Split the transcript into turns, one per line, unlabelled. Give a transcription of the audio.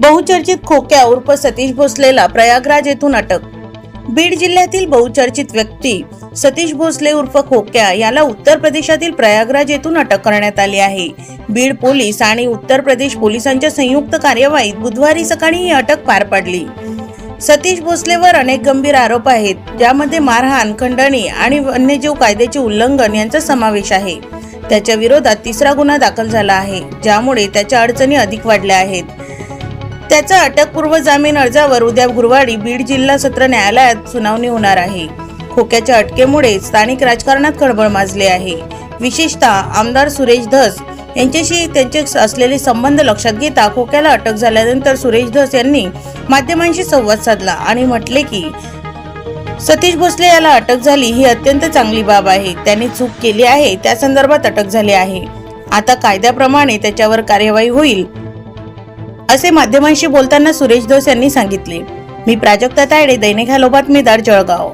बहुचर्चित खोक्या उर्फ सतीश भोसलेला प्रयागराज येथून अटक. बीड जिल्ह्यातील बहुचर्चित व्यक्ती सतीश भोसले उर्फ खोक्या याला उत्तर प्रदेशातील प्रयागराज येथून अटक करण्यात आली आहे. बीड पोलीस आणि उत्तर प्रदेश पोलिसांच्या संयुक्त कार्यवाहीत बुधवारी सकाळी ही अटक पार पडली. सतीश भोसलेवर अनेक गंभीर आरोप आहेत ज्यामध्ये मारहाण खंडणी आणि वन्यजीव कायद्याचे उल्लंघन यांचा समावेश आहे. त्याच्या विरोधात तिसरा गुन्हा दाखल झाला आहे ज्यामुळे त्याच्या अडचणी अधिक वाढल्या आहेत. त्याचा अटकपूर्व जामीन अर्जावर उद्या गुरुवारी बीड जिल्हा सत्र न्यायालयात सुनावणी होणार आहे. खोक्याच्या अटकेमुळे स्थानिक राजकारणात खळबळ माजली आहे. विशेषतः आमदार सुरेश धस यांच्याशी त्यांचे असलेले संबंध लक्षात घेता खोक्याला अटक झाल्यानंतर सुरेश धस यांनी माध्यमांशी संवाद साधला आणि म्हटले की सतीश भोसले याला अटक झाली ही अत्यंत चांगली बाब आहे. त्याने चूक केली आहे त्या संदर्भात अटक झाली आहे. आता कायद्याप्रमाणे त्याच्यावर कार्यवाही होईल. असे माध्यमांशी बोलताना सुरेश दोस यांनी सांगितले. मी प्राजक्ता तायडे दैनिक हॅलोबात मेदार जळगाव.